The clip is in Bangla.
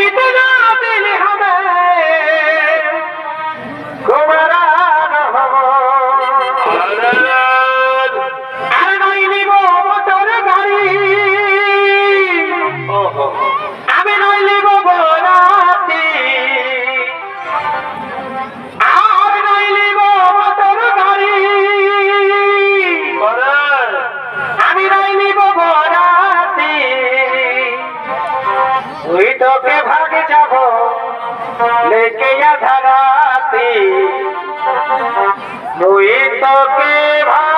এই ভাগ যাব। লেকে ধরাতি তুই তোকে ভাগ